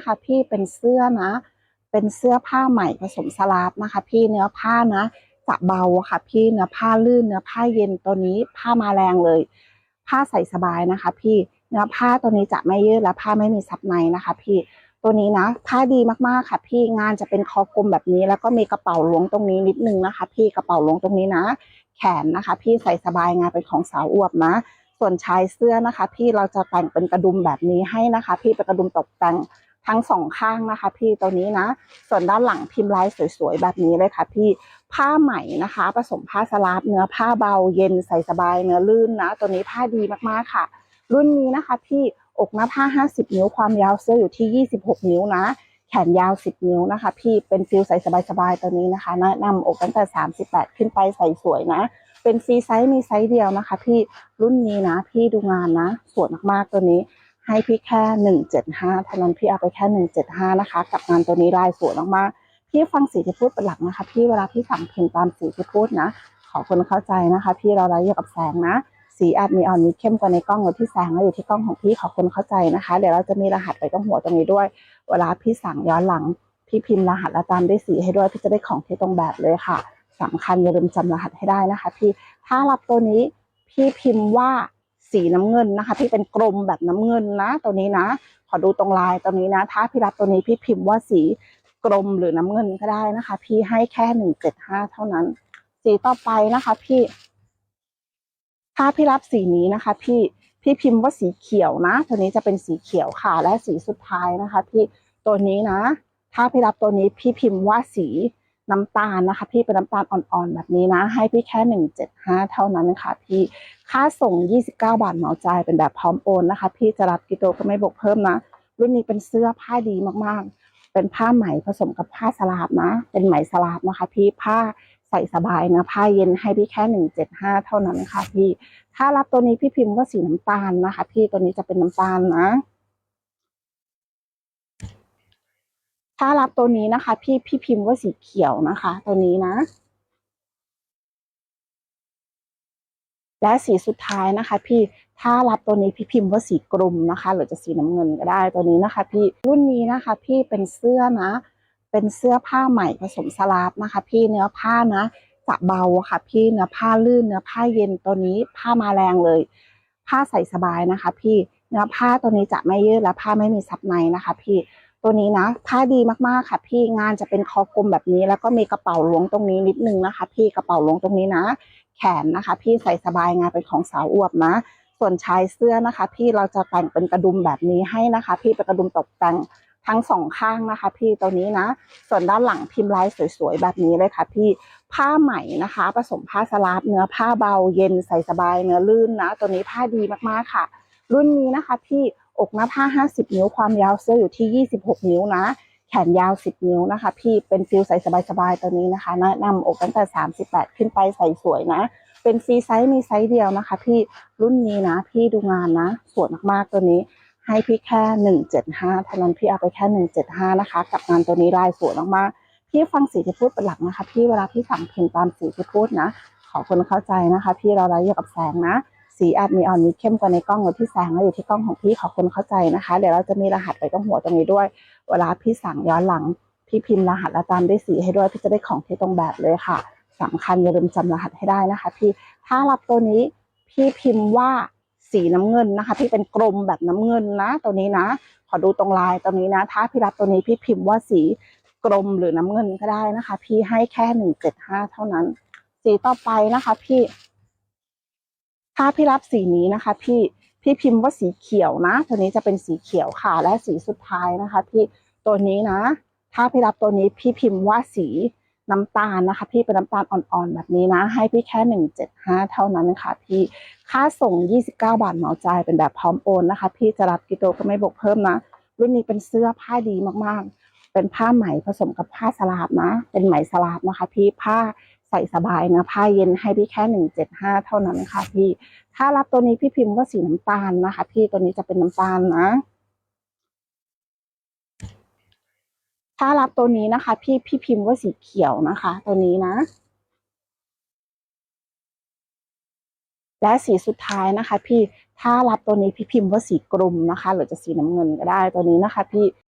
นะคะ พี่เป็นเสื้อนะ เป็นเสื้อผ้าใหม่ผสมสลาฟนะคะ พี่เนื้อผ้านะจะเบาค่ะ พี่เนื้อผ้าลื่นเนื้อผ้าเย็นตัวนี้ผ้ามาแรงเลย ผ้าใส่สบายนะคะ พี่เนื้อผ้าตัวนี้จะไม่ยืดและผ้าไม่มีซับในนะคะ พี่ตัวนี้นะผ้าดีมากๆค่ะ พี่งานจะเป็นคอกลมแบบนี้ แล้วก็มีกระเป๋าล้วงตรงนี้นิดนึงนะคะ พี่กระเป๋าล้วงตรงนี้นะ แขนนะคะ พี่ใส่สบายงานเป็นของสาวอวบนะ ส่วนชายเสื้อนะคะ พี่เราจะแต่งเป็นกระดุมแบบนี้ให้นะคะ พี่เป็นกระดุมตกแต่ง ทั้งสองข้างนะคะ พี่ตัวนี้นะ ส่วนด้านหลังพิมพ์ลายสวยๆแบบนี้เลยค่ะ พี่ผ้าไหมนะคะ ผสมผ้าสลาฟเนื้อผ้าเบาเย็นใส่สบายเนื้อลื่นนะ ตัวนี้ผ้าดีมากๆค่ะ รุ่นนี้นะคะ พี่อกหน้าผ้า 50 นิ้วความยาวเสื้ออยู่ที่ 26 นิ้วนะแขนยาว 10 นิ้วนะคะ พี่เป็นฟิลใส่สบายๆตัวนี้นะคะแนะนำอกตั้งแต่ 38 ขึ้นไปใส่สวยนะ เป็นฟรีไซส์มีไซส์เดียวนะคะ พี่รุ่นนี้นะ พี่ดูงานนะ สวยมากๆตัวนี้ ให้พี่แค่175เท่านั้นพี่เอาไปแค่175นะคะ กับงานตัวนี้ลายสวยมากๆพี่ฟังสีที่พูดเป็นหลักนะคะ พี่เวลาพี่สั่งพิมพ์ตามสีที่พูดนะ ขอคนเข้าใจนะคะ พี่เราไร้เกี่ยวกับแสงนะ สีอาจมีอ่อนมีเข้มกว่าในกล้องหรือที่แสงแล้วอยู่ที่กล้องของพี่ขอคนเข้าใจนะคะ เดี๋ยวเราจะมีรหัสไว้ตรงหัวตรงนี้ด้วย เวลาพี่สั่งย้อนหลัง พี่พิมพ์รหัสแล้วตามด้วยสีให้ด้วยพี่จะได้ของที่ตรงแบบเลยค่ะสำคัญอย่าลืมจำรหัสให้ได้นะคะ พี่ถ้ารับตัวนี้พี่พิมพ์ว่า สีน้ำเงินนะคะพี่เป็นกลมแบบน้ำเงินนะตัวนี้นะ ขอดูตรงลายตัวนี้นะ ถ้าพี่รับตัวนี้พี่พิมพ์ว่าสีกลมหรือน้ำเงินก็ได้นะคะ พี่ให้แค่หนึ่งเจ็ดห้าเท่านั้น สีต่อไปนะคะ พี่ ถ้าพี่รับสีนี้นะคะ พี่พี่พิมพ์ว่าสีเขียวนะ ตัวนี้จะเป็นสีเขียวค่ะ และสีสุดท้ายนะคะ พี่ตัวนี้นะ ถ้าพี่รับตัวนี้พี่พิมพ์ว่าสี น้ำตาลนะคะ พี่เป็นน้ำตาลอ่อนๆแบบนี้นะ ให้พี่แค่หนึ่งเท่านั้นค่ะพี่ค่าส่งยี่สิบาทเหมาจ่ายเป็นแบบพร้อมโอนนะคะ พี่จะรับกิโลก็ไม่บวกเพิ่มนะ รุ่นนี้เป็นเสื้อผ้าดีมากๆ เป็นผ้าไหมผสมกับผ้าสลาบนะ เป็นไหมสลาบนะคะ พี่ผ้าใส่สบายนะผ้าเย็นให้พี่แค่หนึ่งเจ็ดห้าเท่านั้นค่ะพี่ ถ้ารับตัวนี้พี่พิมพ์ว่าสีน้ำตาลนะคะ พี่ตัวนี้จะเป็นน้ำตาลนะ ถ้ารับตัวนี้นะคะ พี่พี่พิมพ์ว่าสีเขียวนะคะ ตัวนี้นะ และสีสุดท้ายนะคะ พี่ถ้ารับตัวนี้พี่พิมพ์ว่าสีกลมนะคะ หรือจะสีน้ำเงินก็ได้ตัวนี้นะคะ พี่รุ่นนี้นะคะ พี่เป็นเสื้อนะ เป็นเสื้อผ้าใหม่ผสมสลาฟนะคะ พี่เนื้อผ้านะจะเบาค่ะ พี่เนื้อผ้าลื่นเนื้อผ้าเย็นตัวนี้ผ้ามาแรงเลย ผ้าใส่สบายนะคะ พี่เนื้อผ้าตัวนี้จะไม่ยืดและผ้าไม่มีซับในนะคะ พี่ ตัวนี้นะผ้าดีมากๆค่ะ พี่งานจะเป็นคอกลมแบบนี้ แล้วก็มีกระเป๋าล้วงตรงนี้นิดนึงนะคะ พี่กระเป๋าล้วงตรงนี้นะ แขนนะคะ พี่ใส่สบายงานเป็นของสาวอวบนะส่วนชายเสื้อนะคะ พี่เราจะแต่งเป็นกระดุมแบบนี้ให้นะคะ พี่เป็นกระดุมตกแต่งทั้งสองข้างนะคะ พี่ตัวนี้นะ ส่วนด้านหลังพิมพ์ลายสวยๆแบบนี้เลยค่ะ พี่ผ้าไหม่นะคะ ผสมผ้าสลาฟเนื้อผ้าเบาเย็นใส่สบายเนื้อลื่นนะ ตัวนี้ผ้าดีมากๆค่ะ รุ่นนี้นะคะ พี่ อกหน้าผ้า 50 นิ้ว ความยาวเสื้ออยู่ที่ 26 นิ้วนะ แขนยาว 10 นิ้วนะคะ พี่เป็นฟิลใส่สบายๆตัวนี้นะคะแนะนำอกตั้งแต่ 38 ขึ้นไปใส่สวยนะ เป็นฟรีไซส์มีไซส์เดียวนะคะ พี่รุ่นนี้นะ พี่ดูงานนะ สวยมากๆตัวนี้ให้พี่แค่ 175เท่านั้นพี่เอาไปแค่ 175 นะคะ กับงานตัวนี้ลายสวยมากๆพี่ฟังสีที่พูดเป็นหลักนะคะ พี่เวลาพี่สั่งพิมพ์ตามสีที่พูดนะ ขอคนเข้าใจนะคะ พี่เราไร้เกี่กับแสงนะ สีอาจมีอ่อนมีเข้มกว่าในกล้องหรือที่แสงแล้วอยู่ที่กล้องของพี่ขอคนเข้าใจนะคะ เดี๋ยวเราจะมีรหัสไว้ตรงหัวตรงนี้ด้วย เวลาพี่สั่งย้อนหลัง พี่พิมพ์รหัสแล้วตามด้วยสีให้ด้วยพี่จะได้ของที่ตรงแบบเลยค่ะสำคัญอย่าลืมจำรหัสให้ได้นะคะ พี่ถ้ารับตัวนี้พี่พิมพ์ว่าสีน้ำเงินนะคะพี่เป็นกลมแบบน้ำเงินนะตัวนี้นะ ขอดูตรงลายตัวนี้นะ ถ้าพี่รับตัวนี้พี่พิมพ์ว่าสีกลมหรือน้ำเงินก็ได้นะคะ พี่ให้แค่หนึ่งเจ็ดห้าเท่านั้น สีต่อไปนะคะ พี่ ถ้าพี่รับสีนี้นะคะ พี่พี่พิมพ์ว่าสีเขียวนะ ตัวนี้จะเป็นสีเขียวค่ะ และสีสุดท้ายนะคะ พี่ตัวนี้นะ ถ้าพี่รับตัวนี้พี่พิมพ์ว่าสีน้ำตาลนะคะ พี่เป็นน้ำตาลอ่อนๆแบบนี้นะ ให้พี่แค่หนึ่งเจ็ดห้าเท่านั้นค่ะพี่ค่าส่งยี่สิบเก้าบาทเหมาจ่ายเป็นแบบพร้อมโอนนะคะ พี่จะรับกิโลก็ไม่บวกเพิ่มนะ รุ่นนี้เป็นเสื้อผ้าดีมากๆ เป็นผ้าไหมผสมกับผ้าสลาบนะ เป็นไหมสลาบนะคะ พี่ผ้า ใส่สบายนะผ้าเย็นให้พี่แค่หนึ่งเจ็ดห้าเท่านั้นค่ะพี่ถ้ารับตัวนี้พี่พิมพ์ว่าสีน้ำตาลนะคะ พี่ตัวนี้จะเป็นน้ำตาลนะ ถ้ารับตัวนี้นะคะ พี่พี่พิมพ์ว่าสีเขียวนะคะ ตัวนี้นะและสีสุดท้ายนะคะ พี่ถ้ารับตัวนี้พี่พิมพ์ว่าสีกลมนะคะ หรือจะสีน้ำเงินก็ได้ตัวนี้นะคะ พี่